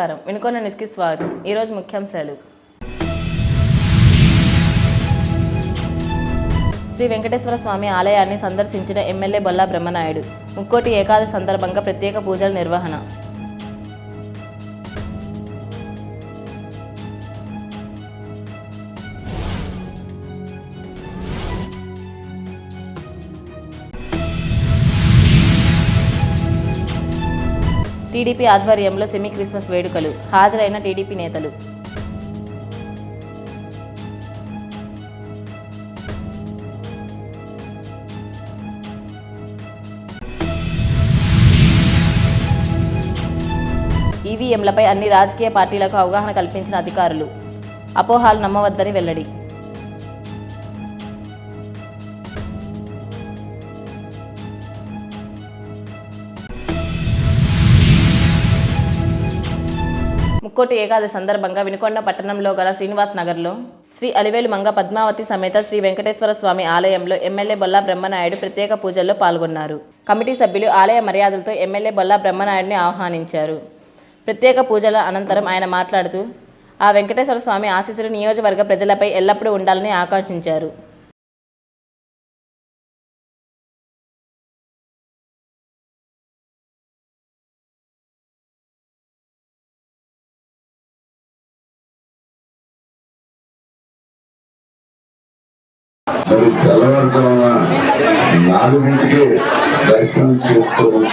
నమస్కారం. వినుకొండ న్యూస్కి స్వాగతం. ఈరోజు ముఖ్యాంశాలు. శ్రీ వెంకటేశ్వర స్వామి ఆలయాన్ని సందర్శించిన ఎమ్మెల్యే బొల్లా బ్రహ్మనాయుడు. ముక్కోటి ఏకాదశి సందర్భంగా ప్రత్యేక పూజల నిర్వహణ. టీడీపీ ఆధ్వర్యంలో సెమీ క్రిస్మస్ వేడుకలు. హాజరైన టీడీపీ నేతలు. ఈవీఎంలపై అన్ని రాజకీయ పార్టీలకు అవగాహన కల్పించిన అధికారులు. అపోహాలు నమ్మవద్దని వెల్లడి. ముక్కోటి ఏకాదశి సందర్భంగా వినుకొండ పట్టణంలో గల శ్రీనివాస్ నగర్లో శ్రీ అలివేలు మంగ పద్మావతి సమేత శ్రీ వెంకటేశ్వర స్వామి ఆలయంలో ఎమ్మెల్యే బొల్లా బ్రహ్మనాయుడు ప్రత్యేక పూజల్లో పాల్గొన్నారు. కమిటీ సభ్యులు ఆలయ మర్యాదలతో ఎమ్మెల్యే బొల్లా బ్రహ్మనాయుడిని ఆహ్వానించారు. ప్రత్యేక పూజల అనంతరం ఆయన మాట్లాడుతూ ఆ వెంకటేశ్వర స్వామి ఆశీస్సులు నియోజకవర్గ ప్రజలపై ఎల్లప్పుడూ ఉండాలని ఆకాంక్షించారు. తెల్లవారుజామున నాలుగింటికి దర్శనం చేసుకొని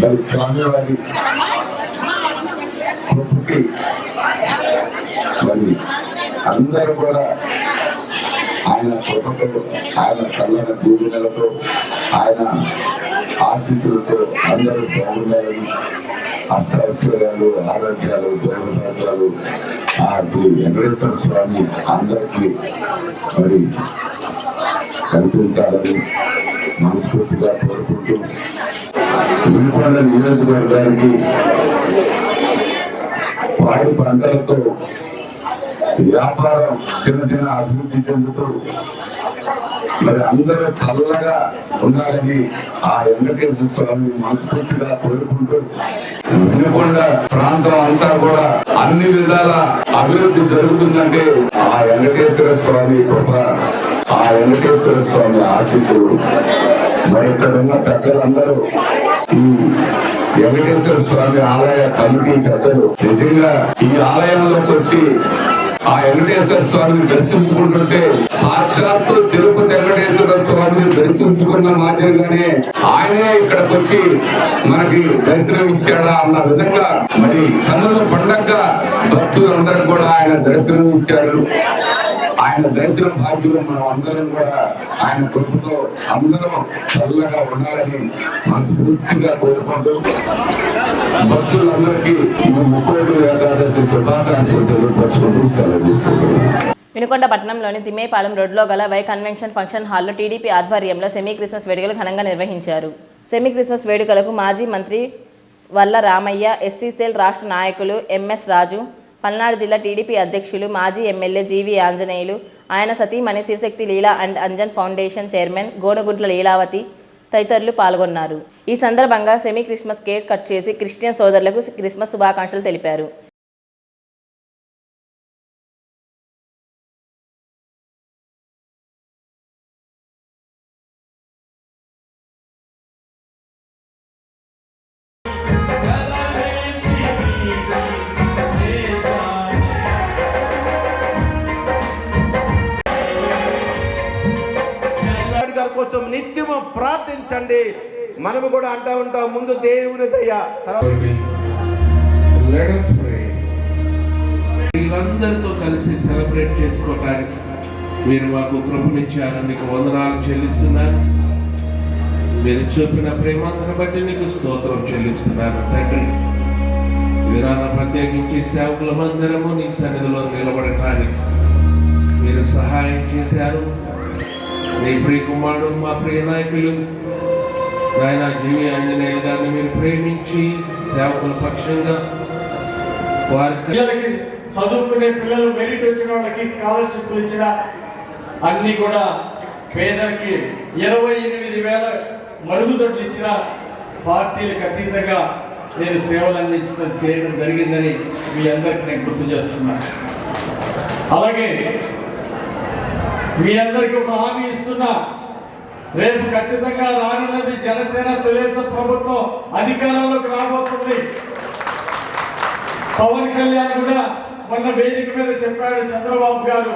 మరి స్వామివారి కృపకి మరి అందరూ కూడా ఆయన కృపతో ఆయన చల్లని దీవెనలతో ఆయన ఆశీస్సులతో అందరూ బాగున్నారని అష్టైశ్వర్యాలు ఆరోగ్యాలు దేవదాలు ఆ శ్రీ వెంకటేశ్వర స్వామి అందరికీ మరి కనిపించాలని మనస్ఫూర్తిగా కోరుకుంటూ వినుకొండ నియోజకవర్గానికి వారి పంటలతో వ్యాపారం చిన్న చిన్న అభివృద్ధి చెందుతూ మరి అందరూ చల్లగా ఉండాలని ఆ వెంకటేశ్వర స్వామి మనస్ఫూర్తిగా కోరుకుంటూ వినుకొండ ప్రాంతం అంతా కూడా అన్ని విధాల అభివృద్ధి జరుగుతుందంటే ఆ వెంకటేశ్వర స్వామి కృప ఆ వెంకటేశ్వర స్వామి ఆశీస్సులు. మరి ఇక్కడ ఉన్న పెద్దలందరూ ఈ వెంకటేశ్వర స్వామి ఆలయ కమిటీ పెద్దలు. నిజంగా ఈ ఆలయంలోకి వచ్చి ఆ వెంకటేశ్వర స్వామిని దర్శించుకుంటుంటే సాక్షాత్తు తిరుపతి వెంకటేశ్వర స్వామిని దర్శించుకున్న మాదిరిగానే ఆయనే ఇక్కడికి వచ్చి మనకి దర్శనం ఇచ్చాడా అన్న విధంగా మరి కన్నుల పండగ భక్తులందరూ కూడా ఆయన దర్శనం ఇచ్చారు. ఆయన దర్శనం భాగ్యులు మనం అందరం కూడా ఆయన కృపతో అందరం చల్లగా ఉండాలని మనస్ఫూర్తిగా కోరుకుంటూ భక్తులందరికీ ఈ ముక్కోటి ఏకాదశి శుభాకాంక్షలు తెలియపరచుకుంటూ సెలవు వినుకొండ పట్టణంలోని తిమ్మేపాలెం రోడ్లో గల వై కన్వెన్షన్ ఫంక్షన్ హాల్లో టీడీపీ ఆధ్వర్యంలో సెమీ క్రిస్మస్ వేడుకలు ఘనంగా నిర్వహించారు. సెమీ క్రిస్మస్ వేడుకలకు మాజీ మంత్రి వల్ల రామయ్య ఎస్సీ సెల్ రాష్ట్ర నాయకులు ఎంఎస్ రాజు పల్నాడు జిల్లా టీడీపీ అధ్యక్షులు మాజీ ఎమ్మెల్యే జీవి ఆంజనేయులు ఆయన సతీమణి Shivashakti Leela and Anjan foundation chairman Gonaguntla Leelavathi తదితరులు పాల్గొన్నారు. ఈ సందర్భంగా సెమీ క్రిస్మస్ కేక్ కట్ చేసి క్రిస్టియన్ సోదరులకు క్రిస్మస్ శుభాకాంక్షలు తెలిపారు. కోసం నిత్యము ప్రార్థించండి. మనము కూడా అంటా ఉంటాం ముందు దేవుని దయ తర్వాత కలిసి సెలబ్రేట్ చేసుకోవటానికి మీరు మాకు కృపనిచ్చారు మీకు వందనాలు చెల్లిస్తున్నాను. మీరు చూపిన ప్రేమంతను బట్టి నీకు స్తోత్రం చెల్లిస్తున్నాను తండ్రి. వీరాన ప్రత్యేకించి సేవకుల మందిరము నీ సన్నిధిలో నిలబడటానికి మీరు సహాయం చేశారు. నీ ప్రియ కుమారుడు మా ప్రియ నాయకులు నాయన జీవి ఆంజనేయులు గారిని మీరు ప్రేమించి సేవకుల పక్షంగా వారికి పిల్లలకి చదువుకునే పిల్లలు మెరిట్ వచ్చిన వాళ్ళకి స్కాలర్షిప్లు ఇచ్చిన అన్ని కూడా పేదలకి ఇరవై ఎనిమిది వేల మరుగుదొడ్లు ఇచ్చిన పార్టీలకు అతీతంగా నేను సేవలు అందించిన చేయడం జరిగిందని మీ అందరికీ నేను గుర్తు చేస్తున్నాను. అలాగే మీ అందరికీ ఒక హామీ ఇస్తున్నా. రేపు ఖచ్చితంగా రానున్నది జనసేన తెలుగుదేశం ప్రభుత్వం అధికారంలోకి రాబోతుంది. పవన్ కళ్యాణ్ కూడా మొన్న వేదిక మీద చెప్పాడు చంద్రబాబు గారు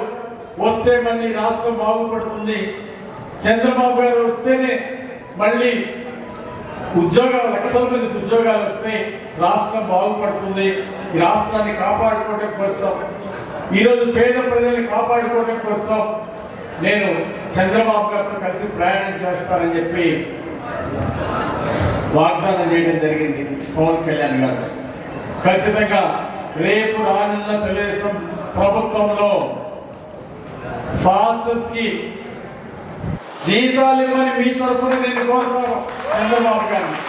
వస్తే మళ్ళీ రాష్ట్రం బాగుపడుతుంది. చంద్రబాబు గారు వస్తేనే మళ్ళీ ఉద్యోగాలు లక్షల మంది ఉద్యోగాలు వస్తే రాష్ట్రం బాగుపడుతుంది. ఈ రాష్ట్రాన్ని కాపాడుకోవడం కోసం ఈరోజు పేద ప్రజల్ని కాపాడుకోవడం కోసం నేను చంద్రబాబు గారితో కలిసి ప్రయాణం చేస్తానని చెప్పి వాగ్దానం చేయడం జరిగింది పవన్ కళ్యాణ్ గారు. ఖచ్చితంగా రేపు రానున్న తెలుగుదేశం ప్రభుత్వంలో ఫాస్టర్స్కి జీతాలు ఇవ్వని మీ తరఫున నేను కోరుతాను చంద్రబాబు గారిని.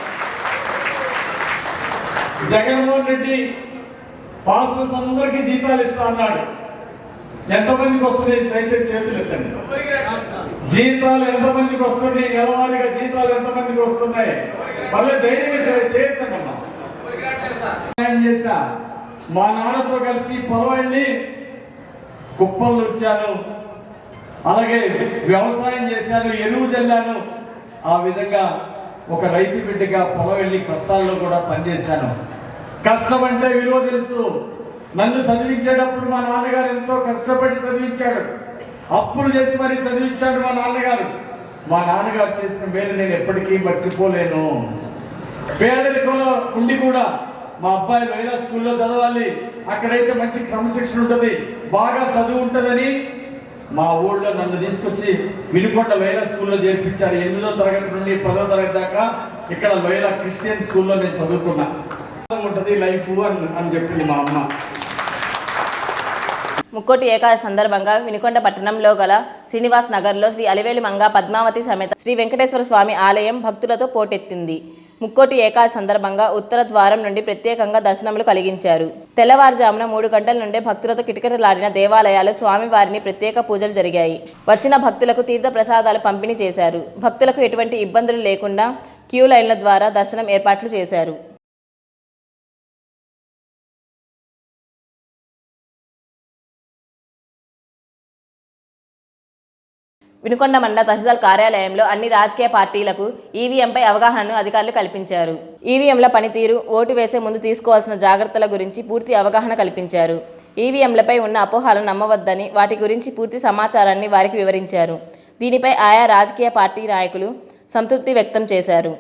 జగన్మోహన్ రెడ్డి ఫాస్టర్స్ అందరికీ జీతాలు ఇస్తా అన్నాడు. ఎంతమందికి వస్తున్నాయి? దయచేసి చేతులు ఎత్తండి. జీతాలు ఎంతమందికి వస్తున్నాయి? నెలవారీగా జీతాలు ఎంతమందికి వస్తున్నాయి? మళ్ళీ ధైర్యం చే- అమ్మా చేశా. మా నాన్నతో కలిసి పొలం వెళ్ళి కుప్పలు వచ్చాను. అలాగే వ్యవసాయం చేశాను ఎరువు చల్లాను ఆ విధంగా ఒక రైతు బిడ్డగా పొలం వెళ్ళి కష్టాల్లో కూడా పనిచేశాను. కష్టం అంటే విలువ తెలుసు. నన్ను చదివించేటప్పుడు మా నాన్నగారు ఎంతో కష్టపడి చదివించాడు. అప్పులు చేసి మరి చదివించాడు మా నాన్నగారు. మా నాన్నగారు చేసిన మేలు నేను ఎప్పటికీ మర్చిపోలేను. పేదరికంలో ఉండి కూడా మా అబ్బాయి వైరా స్కూల్లో చదవాలి. అక్కడైతే మంచి క్రమశిక్షణ ఉంటుంది బాగా చదువు ఉంటుందని మా ఊళ్ళో నన్ను తీసుకొచ్చి వినుకొండ వైరా స్కూల్లో చేర్పించారు. ఎనిమిదో తరగతి నుండి పదో తరగతి దాకా ఇక్కడ వైరా క్రిస్టియన్ స్కూల్లో నేను చదువుకున్నా. ఉంటుంది లైఫ్ అని అని చెప్పింది మా అమ్మ. ముక్కోటి ఏకాదశి సందర్భంగా వినుకొండ పట్టణంలో గల శ్రీనివాస్ నగర్లో శ్రీ అలివేలి మంగ పద్మావతి సమేత శ్రీ వెంకటేశ్వర స్వామి ఆలయం భక్తులతో పోటెత్తింది. ముక్కోటి ఏకాదశి సందర్భంగా ఉత్తర ద్వారం నుండి ప్రత్యేకంగా దర్శనములు కలిగించారు. తెల్లవారుజామున మూడు గంటల నుండే భక్తులతో కిటకిటలాడిన దేవాలయాలు స్వామివారిని ప్రత్యేక పూజలు జరిగాయి. వచ్చిన భక్తులకు తీర్థ ప్రసాదాలు పంపిణీ చేశారు. భక్తులకు ఎటువంటి ఇబ్బందులు లేకుండా క్యూ లైన్ల ద్వారా దర్శనం ఏర్పాట్లు చేశారు. వినుకొండ మండల తహసీల్దార్ కార్యాలయంలో అన్ని రాజకీయ పార్టీలకు ఈవీఎంపై అవగాహనను అధికారులు కల్పించారు. ఈవీఎంల పనితీరు ఓటు వేసే ముందు తీసుకోవాల్సిన జాగ్రత్తల గురించి పూర్తి అవగాహన కల్పించారు. ఈవీఎంలపై ఉన్న అపోహాలను నమ్మవద్దని వాటి గురించి పూర్తి సమాచారాన్ని వారికి వివరించారు. దీనిపై ఆయా రాజకీయ పార్టీ నాయకులు సంతృప్తి వ్యక్తం చేశారు.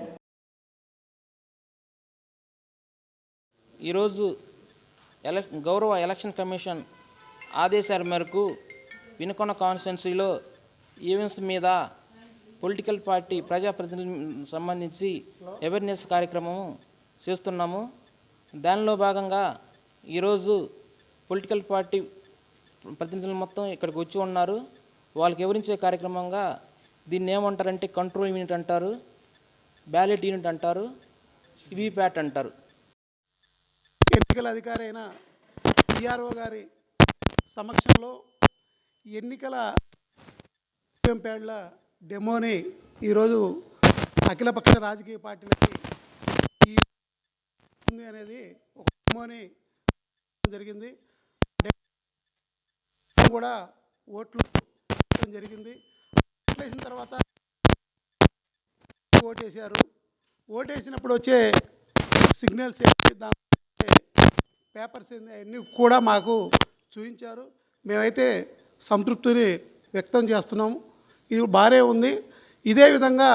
ఈరోజు ఎలక్ గౌరవ ఎలక్షన్ కమిషన్ ఆదేశాల మేరకు వినుకొండ కాన్స్టిట్యున్సీలో ఈవెంట్స్ మీద పొలిటికల్ పార్టీ ప్రజాప్రతినిధులకు సంబంధించి అవేర్నెస్ కార్యక్రమం చేస్తున్నాము. దానిలో భాగంగా ఈరోజు పొలిటికల్ పార్టీ ప్రతినిధులు మొత్తం ఇక్కడికి వచ్చి ఉన్నారు. వాళ్ళకి వివరించే కార్యక్రమంగా దీన్ని ఏమంటారంటే కంట్రోల్ యూనిట్ అంటారు బ్యాలెట్ యూనిట్ అంటారు వీప్యాట్ అంటారు. ఎన్నికల అధికారి అయిన గారి సమక్షంలో ఎన్నికల ప్యాడ్ల డెమోని ఈరోజు అఖిలపక్ష రాజకీయ పార్టీలకి ఈ ఉంది అనేది ఒక డెమోని జరిగింది. కూడా ఓట్లు జరిగింది. ఓట్లు వేసిన తర్వాత ఓటేశారు. ఓటేసినప్పుడు వచ్చే సిగ్నల్స్ ఏంటి? దాని పేపర్స్ ఏంది? అవన్నీ కూడా మాకు చూపించారు. మేమైతే సంతృప్తిని వ్యక్తం చేస్తున్నాము ఇది బారే ఉంది. ఇదే విధంగా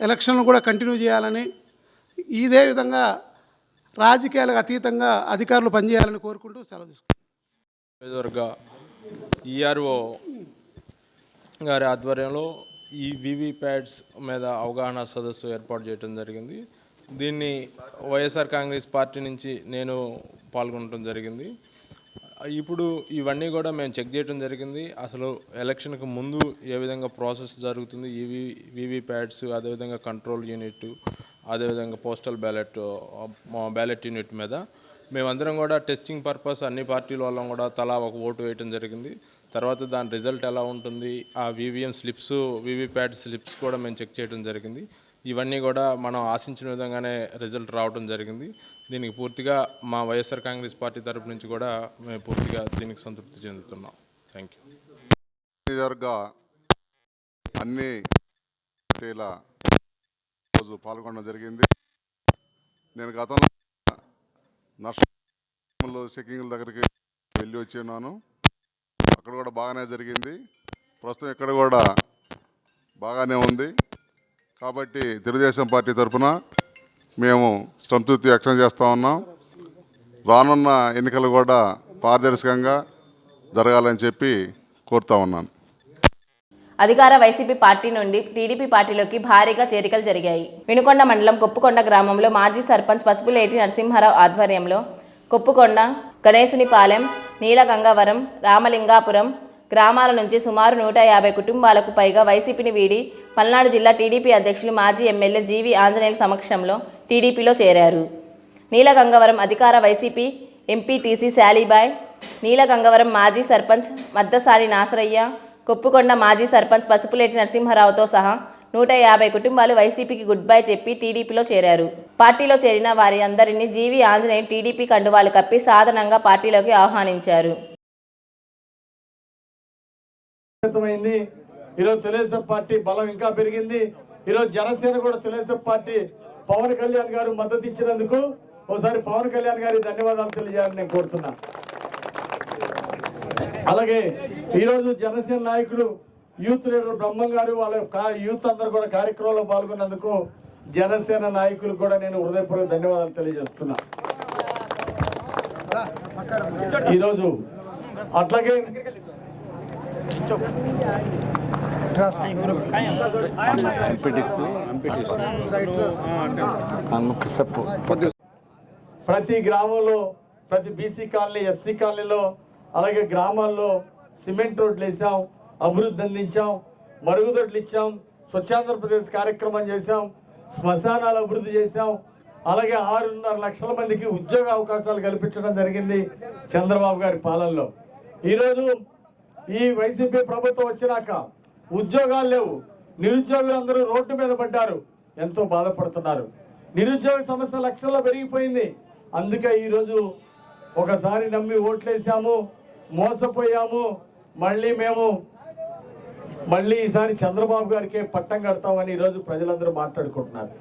ఎలక్షన్లు కూడా కంటిన్యూ చేయాలని ఇదే విధంగా రాజకీయాలకు అతీతంగా అధికారులు పనిచేయాలని కోరుకుంటూ సెలవు తీసుకుంటాం ఈఆర్ఓ గారి ఆధ్వర్యంలో ఈ వివిప్యాట్స్ మీద అవగాహన సదస్సు ఏర్పాటు చేయడం జరిగింది. దీన్ని వైఎస్ఆర్ కాంగ్రెస్ పార్టీ నుంచి నేను పాల్గొనడం జరిగింది. ఇప్పుడు ఇవన్నీ కూడా మేము చెక్ చేయడం జరిగింది. అసలు ఎలక్షన్కి ముందు ఏ విధంగా ప్రాసెస్ జరుగుతుంది ఈవీ వీవీప్యాట్స్ అదేవిధంగా కంట్రోల్ యూనిట్ అదేవిధంగా పోస్టల్ బ్యాలెట్ బ్యాలెట్ యూనిట్ మీద. మేమందరం కూడా టెస్టింగ్ పర్పస్ అన్ని పార్టీల వాళ్ళం కూడా తలా ఒక ఓటు వేయటం జరిగింది. తర్వాత దాని రిజల్ట్ ఎలా ఉంటుంది ఆ వీవీఎం స్లిప్స్ వీవీప్యాట్ స్లిప్స్ కూడా మేము చెక్ చేయడం జరిగింది. ఇవన్నీ కూడా మనం ఆశించిన విధంగానే రిజల్ట్ రావడం జరిగింది. దీనికి పూర్తిగా మా వైఎస్ఆర్ కాంగ్రెస్ పార్టీ తరపు నుంచి కూడా మేము పూర్తిగా దీనికి సంతృప్తి చెందుతున్నాం. థ్యాంక్ యూ నియోజకవర్గ అన్ని పార్టీల రోజు పాల్గొనడం జరిగింది. నేను గతంలో నష్టంలో చెక్కింగ్ల దగ్గరికి వెళ్ళి వచ్చి ఉన్నాను అక్కడ కూడా బాగానే జరిగింది. ప్రస్తుతం ఇక్కడ కూడా బాగానే ఉంది. కాబట్టి తెలుగుదేశం పార్టీ తరఫున మేము సంతృప్తి వ్యక్తం చేస్తూ ఉన్నాం. రానున్న ఎన్నికలు కూడా పారదర్శకంగా జరగాలని చెప్పి కోరుతా ఉన్నాను. అధికార వైసీపీ పార్టీ నుండి టీడీపీ పార్టీలోకి భారీగా చేరికలు జరిగాయి. వినుకొండ మండలం కొప్పుకొండ గ్రామంలో మాజీ సర్పంచ్ పసుపులేటి నరసింహారావు ఆధ్వర్యంలో కొప్పుకొండ గణేశునిపాలెం నీలగంగవరం రామలింగాపురం గ్రామాల నుంచి సుమారు నూట యాభై కుటుంబాలకు పైగా వైసీపీని వీడి పల్నాడు జిల్లా టీడీపీ అధ్యక్షులు మాజీ ఎమ్మెల్యే జీవి ఆంజనేయుల సమక్షంలో టీడీపీలో చేరారు. నీలగంగవరం అధికార వైసీపీ ఎంపీటీసీ శాలీబాయ్ నీలగంగవరం మాజీ సర్పంచ్ మద్దసాని నాసరయ్య కొప్పుకొండ మాజీ సర్పంచ్ పసుపులేటి నరసింహారావుతో సహా నూట యాభై కుటుంబాలు వైసీపీకి గుడ్ బై చెప్పి టీడీపీలో చేరారు. పార్టీలో చేరిన వారి అందరినీ జీవి ఆంజనేయులు టీడీపీ కండువాలు కప్పి సాధనంగా పార్టీలోకి ఆహ్వానించారు. అయింది ఈరోజు తెలుగుదేశం పార్టీ బలం ఇంకా పెరిగింది. ఈరోజు జనసేన కూడా తెలుగుదేశం పార్టీ పవన్ కళ్యాణ్ గారు మద్దతు ఇచ్చినందుకు ఒకసారి పవన్ కళ్యాణ్ గారి ధన్యవాదాలు తెలియజేయాలని నేను కోరుతున్నా. అలాగే ఈరోజు జనసేన నాయకులు యూత్ లీడర్ బ్రహ్మం గారు వాళ్ళ కా- యూత్ అందరూ కూడా కార్యక్రమంలో పాల్గొన్నందుకు జనసేన నాయకులు కూడా నేను హృదయపూర్వక ధన్యవాదాలు తెలియజేస్తున్నా. ఈరోజు అట్లాగే ప్రతి గ్రామంలో ప్రతి బీసీ కాలనీ ఎస్సీ కాలనీలో అలాగే గ్రామాల్లో సిమెంట్ రోడ్లు వేసాం అభివృద్ధి అందించాం మరుగుదొడ్లు ఇచ్చాం స్వచ్ఛాంధ్రప్రదేశ్ కార్యక్రమం చేశాం శ్మశానాలు అభివృద్ధి చేశాం అలాగే ఆరున్నర లక్షల మందికి ఉద్యోగ అవకాశాలు కల్పించడం జరిగింది చంద్రబాబు గారి పాలనలో. ఈరోజు ఈ వైసీపీ ప్రభుత్వం వచ్చినాక ఉద్యోగాలు లేవు. నిరుద్యోగులు అందరూ రోడ్డు మీద పడ్డారు. ఎంతో బాధపడుతున్నారు. నిరుద్యోగ సమస్య లక్షల్లో పెరిగిపోయింది. అందుకే ఈరోజు ఒకసారి నమ్మి ఓట్లేసాము. మోసపోయాము. మళ్ళీ మేము మళ్ళీ ఈసారి చంద్రబాబు గారికే పట్టం కడతామని ఈరోజు ప్రజలందరూ మాట్లాడుకుంటున్నారు.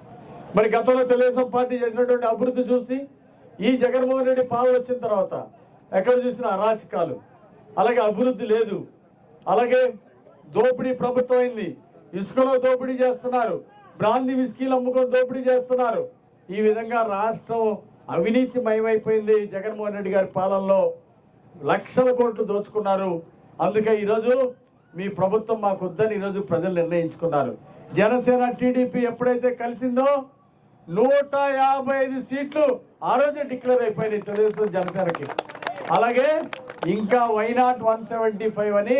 మరి గతంలో తెలుగుదేశం పార్టీ చేసినటువంటి అభివృద్ధి చూసి ఈ జగన్మోహన్ రెడ్డి పాలు వచ్చిన తర్వాత ఎక్కడ చూసినా అరాచకాలు. అలాగే అభివృద్ధి లేదు. అలాగే దోపిడీ ప్రభుత్వం అయింది ఇసుకలో దోపిడీ చేస్తున్నారు. బ్రాంది విస్కీలు అమ్ముకొని దోపిడీ చేస్తున్నారు. ఈ విధంగా రాష్ట్రం అవినీతి మయమైపోయింది జగన్మోహన్ రెడ్డి గారి పాలనలో లక్షల కోట్లు దోచుకున్నారు. అందుకే ఈరోజు మీ ప్రభుత్వం మాకు వద్దని ఈరోజు ప్రజలు నిర్ణయించుకున్నారు. జనసేన టీడీపీ ఎప్పుడైతే కలిసిందో నూట యాభై ఐదు సీట్లు ఆ రోజే డిక్లేర్ అయిపోయినాయి తెలుగుదేశం జనసేనకి. అలాగే ఇంకా వైనాట్ వన్ సెవెంటీ ఫైవ్ అని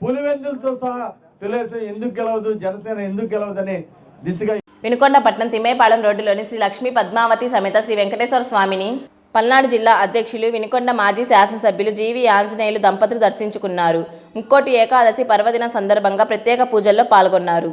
పులివెందులతో సహా తెలుగుదేశం ఎందుకు గెలవదు జనసేన ఎందుకు గెలవదని దిశగా వినుకొండ పట్నం తిమ్మేపాలెం రోడ్డులోని శ్రీ లక్ష్మీ పద్మావతి సమేత శ్రీ వెంకటేశ్వర స్వామిని పల్నాడు జిల్లా అధ్యక్షులు వినుకొండ మాజీ శాసనసభ్యులు జీవి ఆంజనేయులు దంపతులు దర్శించుకున్నారు. ముక్కోటి ఏకాదశి పర్వదినం సందర్భంగా ప్రత్యేక పూజల్లో పాల్గొన్నారు.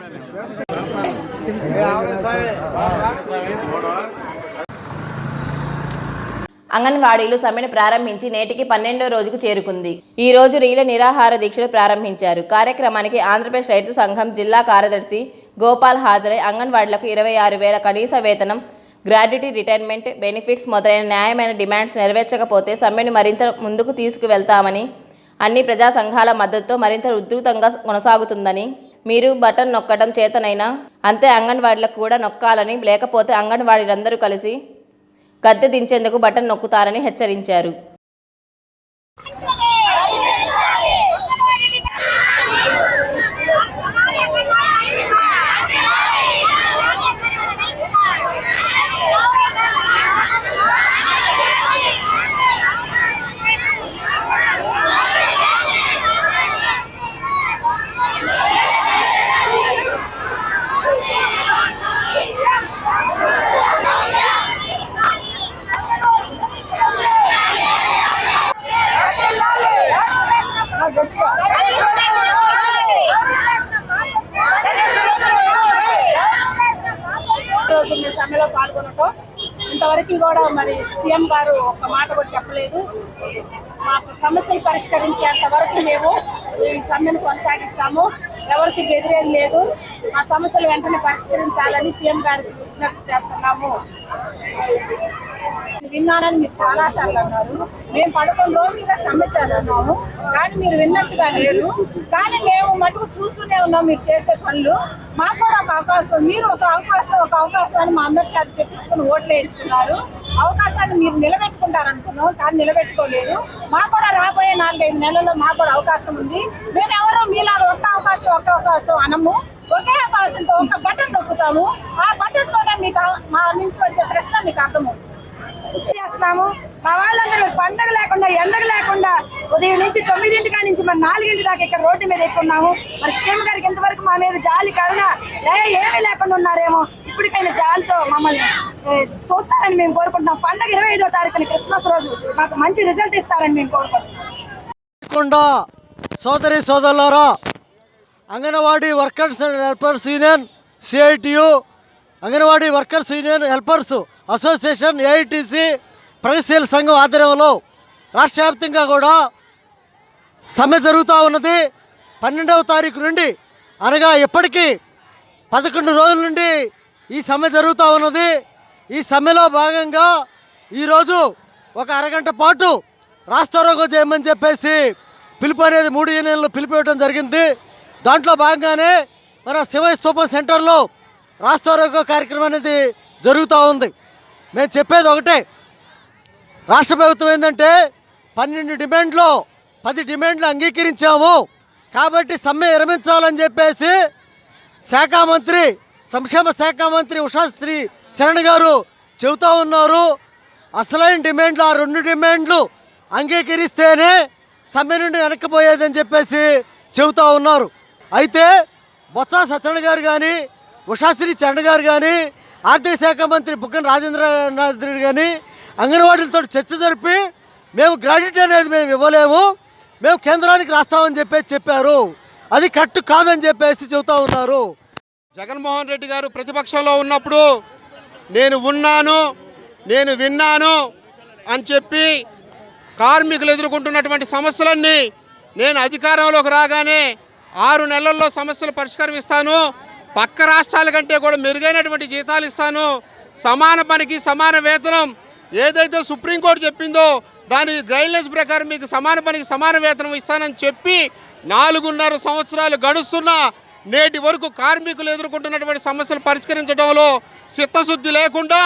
అంగన్వాడీలు సమ్మెను ప్రారంభించి నేటికి పన్నెండో రోజుకు చేరుకుంది. ఈ రోజు రీల నిరాహార దీక్షలు ప్రారంభించారు. కార్యక్రమానికి ఆంధ్రప్రదేశ్ రైతు సంఘం జిల్లా కార్యదర్శి గోపాల్ హాజరై అంగన్వాడీలకు ఇరవై ఆరు వేల కనీస వేతనం గ్రాడ్యుటీ రిటైర్మెంట్ బెనిఫిట్స్ మొదలైన న్యాయమైన డిమాండ్స్ నెరవేర్చకపోతే సమ్మెను మరింత ముందుకు తీసుకువెళ్తామని అన్ని ప్రజా సంఘాల మద్దతుతో మరింత ఉధృతంగా కొనసాగుతుందని మీరు బటన్ నొక్కడం చేతనైనా అంతే అంగన్వాడీలకు కూడా నొక్కాలని లేకపోతే అంగన్వాడీలందరూ కలిసి గద్దె దించేందుకు బటన్ నొక్కుతారని హెచ్చరించారు. సీఎం గారు ఒక మాట కూడా చెప్పలేదు. మాకు సమస్యలు పరిష్కరించేంత వరకు మేము ఈ సమ్మెను కొనసాగిస్తాము. ఎవరికి బెదిరేది లేదు. మా సమస్యలు వెంటనే పరిష్కరించాలని సీఎం గారికి విజ్ఞప్తి చేస్తున్నాము. విన్నానని మీరు చాలా సార్లు అన్నారు. మేము పదకొండు రోజులుగా సమ్మె చేస్తున్నాము. కానీ మీరు విన్నట్టుగా లేరు. కానీ మేము మటుకు చూస్తూనే ఉన్నాం మీరు చేసే పనులు. మాకు కూడా ఒక అవకాశం. మీరు ఒక అవకాశం ఒక అవకాశం అని మా అందరి చేత చెప్పించుకుని ఓట్లు వేయించుకున్నారు. అవకాశాన్ని మీరు నిలబెట్టుకుంటారనుకున్నాం కానీ నిలబెట్టుకోలేదు. మాకు కూడా రాబోయే నాలుగైదు నెలల్లో మాకు కూడా అవకాశం ఉంది. మేము ఎవరు మీలాగా ఒక్క అవకాశం ఒక్క అవకాశం అనము. ఒకే అవకాశంతో ఒక బటన్ నొక్కుతాము. ఆ బటన్తోనే మీకు మా నుంచి వచ్చే ప్రశ్న మీకు అర్థమవుతుంది. చేస్తున్నాము. మా వాళ్ళందరూ పండగ లేకుండా ఎండగ లేకుండా ఉదయం నుంచి తొమ్మిదింటి కాడి నుంచి మరి నాలుగింటి దాకా ఇక్కడ రోడ్డు మీద ఎక్కున్నాము. మరి సీఎం గారికి ఇంతవరకు మా మీద జాలి కరుణ దయ ఏమీ లేకుండా ఉన్నారేమో. ఇప్పటికైనా జాలితో మమ్మల్ని చూస్తారని మేము కోరుకుంటున్నాం. పండగ ఇరవై ఐదో తారీఖున క్రిస్మస్ రోజు మాకు మంచి రిజల్ట్ ఇస్తారని మేము కోరుకుంటున్నాం. సోదరి సోదరులారా anganwadi workers and helpers union CITU anganwadi workers union helpers association AITC ప్రగతిశీల సంఘం ఆధ్వర్యంలో రాష్ట్ర వ్యాప్తంగా కూడా సమ్మె జరుగుతూ ఉన్నది. పన్నెండవ తారీఖు నుండి అనగా ఇప్పటికీ పదకొండు రోజుల నుండి ఈ సమ్మె జరుగుతూ ఉన్నది. ఈ సమ్మెలో భాగంగా ఈరోజు ఒక అరగంట పాటు రాస్తారోగో చేయమని చెప్పేసి పిలుపు అనేది మూడు యూనియన్లు పిలుపు ఇవ్వడం జరిగింది. దాంట్లో భాగంగానే మన శివ స్తూపం సెంటర్లో రాస్తారోగో కార్యక్రమం అనేది జరుగుతూ ఉంది. మేము చెప్పేది ఒకటే రాష్ట్ర ప్రభుత్వం ఏంటంటే పన్నెండు డిమాండ్లో పది డిమాండ్లు అంగీకరించాము. కాబట్టి సమ్మె విరమించాలని చెప్పేసి శాఖ మంత్రి సంక్షేమ శాఖ మంత్రి ఉషాశ్రీ చరణ్ గారు చెబుతూ ఉన్నారు. అసలైన డిమాండ్లు ఆ రెండు డిమాండ్లు అంగీకరిస్తేనే సమ్మె నుండి వెనక్కిపోయేదని చెప్పేసి చెబుతూ ఉన్నారు. అయితే బొత్స సత్యనారాయణ గారు కానీ ఉషాశ్రీ చరణ్ గారు కానీ ఆర్థిక శాఖ మంత్రి బుగ్గన రాజేంద్రనాథ్ రెడ్డి కానీ అంగన్వాడీలతో చర్చ జరిపి మేము గ్రాడ్యుటీ అనేది మేము ఇవ్వలేము మేము కేంద్రానికి రాస్తామని చెప్పేసి చెప్పారు. అది కట్టు కాదని చెప్పేసి చెబుతా ఉన్నారు. జగన్మోహన్ రెడ్డి గారు ప్రతిపక్షంలో ఉన్నప్పుడు నేను ఉన్నాను నేను విన్నాను అని చెప్పి కార్మికులు ఎదుర్కొంటున్నటువంటి సమస్యలన్నీ నేను అధికారంలోకి రాగానే ఆరు నెలల్లో సమస్యలు పరిష్కారం ఇస్తాను పక్క రాష్ట్రాల కంటే కూడా మెరుగైనటువంటి జీతాలు ఇస్తాను. సమాన పనికి సమాన వేతనం ఏదైతే సుప్రీంకోర్టు చెప్పిందో దాని గైడ్లైన్స్ ప్రకారం మీకు సమాన పనికి సమాన వేతనం ఇస్తానని చెప్పి నాలుగున్నర సంవత్సరాలు గడుస్తున్నా నేటి వరకు కార్మికులు ఎదుర్కొంటున్నటువంటి సమస్యలు పరిష్కరించడంలో చిత్తశుద్ధి లేకుండా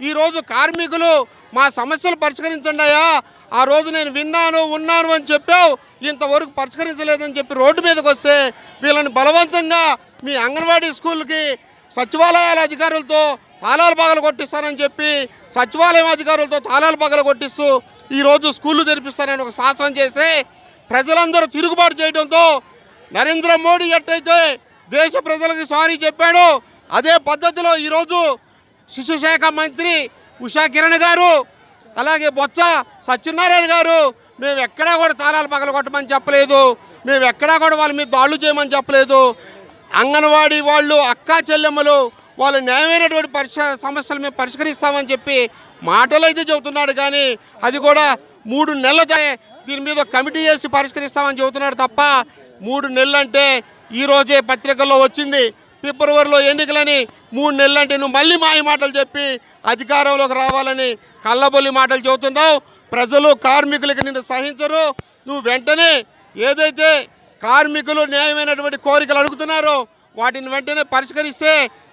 ఈరోజు కార్మికులు మా సమస్యలు పరిష్కరించండి అయ్యా. ఆ రోజు నేను విన్నాను ఉన్నాను అని చెప్పావు. ఇంతవరకు పరిష్కరించలేదని చెప్పి రోడ్డు మీదకి వస్తే వీళ్ళని బలవంతంగా మీ అంగన్వాడీ స్కూల్కి సచివాలయాల అధికారులతో తాళాలు పగలు కొట్టిస్తానని చెప్పి సచివాలయం అధికారులతో తాళాలు పగలు కొట్టిస్తూ ఈరోజు స్కూళ్ళు తెరిపిస్తానని ఒక శాసనం చేస్తే ప్రజలందరూ తిరుగుబాటు చేయడంతో నరేంద్ర మోడీ ఎట్టయితే దేశ ప్రజలకు సారీ చెప్పాడో అదే పద్ధతిలో ఈరోజు శిశు శాఖ మంత్రి ఉషా కిరణ్ గారు అలాగే బొత్స సత్యనారాయణ గారు మేము ఎక్కడా కూడా తాళాలు పగలు కొట్టమని చెప్పలేదు. మేము ఎక్కడా కూడా వాళ్ళ మీద దాడులు చేయమని చెప్పలేదు. అంగన్వాడీ వాళ్ళు అక్కా చెల్లెమ్మలు వాళ్ళు న్యాయమైనటువంటి పరిష సమస్యలు మేము పరిష్కరిస్తామని చెప్పి మాటలు అయితే చెబుతున్నాడు కానీ అది కూడా మూడు నెలల దీని మీద కమిటీ చేసి పరిష్కరిస్తామని చెబుతున్నాడు తప్ప మూడు నెలలంటే ఈరోజే పత్రికల్లో వచ్చింది. ఫిబ్రవరిలో ఎన్నికలని మూడు నెలలంటే నువ్వు మళ్ళీ మాయ మాటలు చెప్పి అధికారంలోకి రావాలని కళ్ళబొల్లి మాటలు చెబుతున్నావు. ప్రజలు కార్మికులకి నిన్ను సహించరు. నువ్వు వెంటనే ఏదైతే కార్మికులు న్యాయమైనటువంటి కోరికలు అడుగుతున్నారు. వాటిని వెంటనే పరిష్కరిస్తే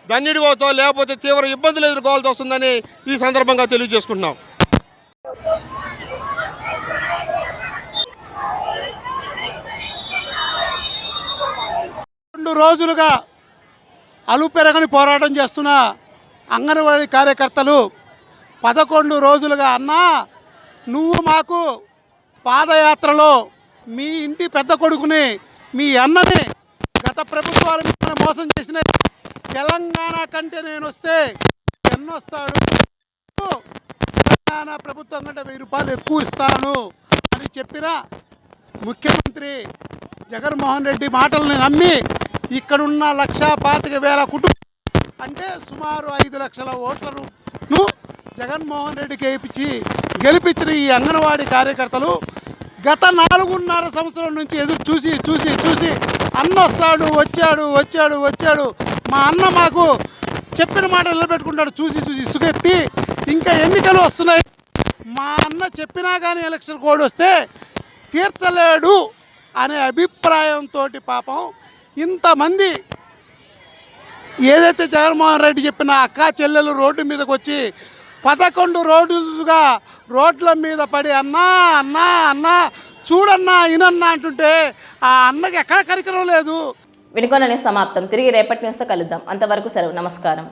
ధన్యుడి లేకపోతే తీవ్ర ఇబ్బందులు ఎదుర్కోవాల్సి వస్తుందని ఈ సందర్భంగా తెలియజేసుకుంటున్నాం. రెండు రోజులుగా అలుపెరగని పోరాటం చేస్తున్న అంగన్వాడీ కార్యకర్తలు పదకొండు రోజులుగా అన్నా నువ్వు మాకు పాదయాత్రలో మీ ఇంటి పెద్ద కొడుకుని మీ అన్నని గత ప్రభుత్వాలు మిమ్మల్ని మోసం చేసిన తెలంగాణ కంటే నేను వస్తే ఎన్నొస్తాడు? తెలంగాణ ప్రభుత్వం కంటే వెయ్యి రూపాయలు ఎక్కువ ఇస్తాను అని చెప్పిన ముఖ్యమంత్రి జగన్మోహన్ రెడ్డి మాటల్ని నమ్మి ఇక్కడున్న లక్ష పాతిక వేల కుటుంబం అంటే సుమారు ఐదు లక్షల ఓట్లను జగన్మోహన్ రెడ్డికి వేయించి గెలిపించిన ఈ అంగన్వాడీ కార్యకర్తలు గత నాలుగున్నర సంవత్సరం నుంచి ఎదురు చూసి చూసి చూసి అన్న వస్తాడు వచ్చాడు వచ్చాడు వచ్చాడు. మా అన్న మాకు చెప్పిన మాట నిలబెట్టుకుంటాడు చూసి చూసి ఇసుకెత్తి ఇంకా ఎన్నికలు వస్తున్నాయి. మా అన్న చెప్పినా కానీ ఎలక్షన్ కోడ్ వస్తే తీర్చలేడు అనే అభిప్రాయంతో పాపం ఇంతమంది ఏదైతే జగన్మోహన్ రెడ్డి చెప్పిన అక్క చెల్లెలు రోడ్డు మీదకి వచ్చి పదకొండు రోజులుగా రోడ్ల మీద పడి అన్నా అన్నా అన్నా చూడన్నా ఇనన్నా అంటుంటే ఆ అన్నకి ఎక్కడ కరికరం లేదు. వినుకోనని సమాప్తం. తిరిగి రేపటి న్యూస్తో కలుద్దాం. అంతవరకు సెలవు. నమస్కారం.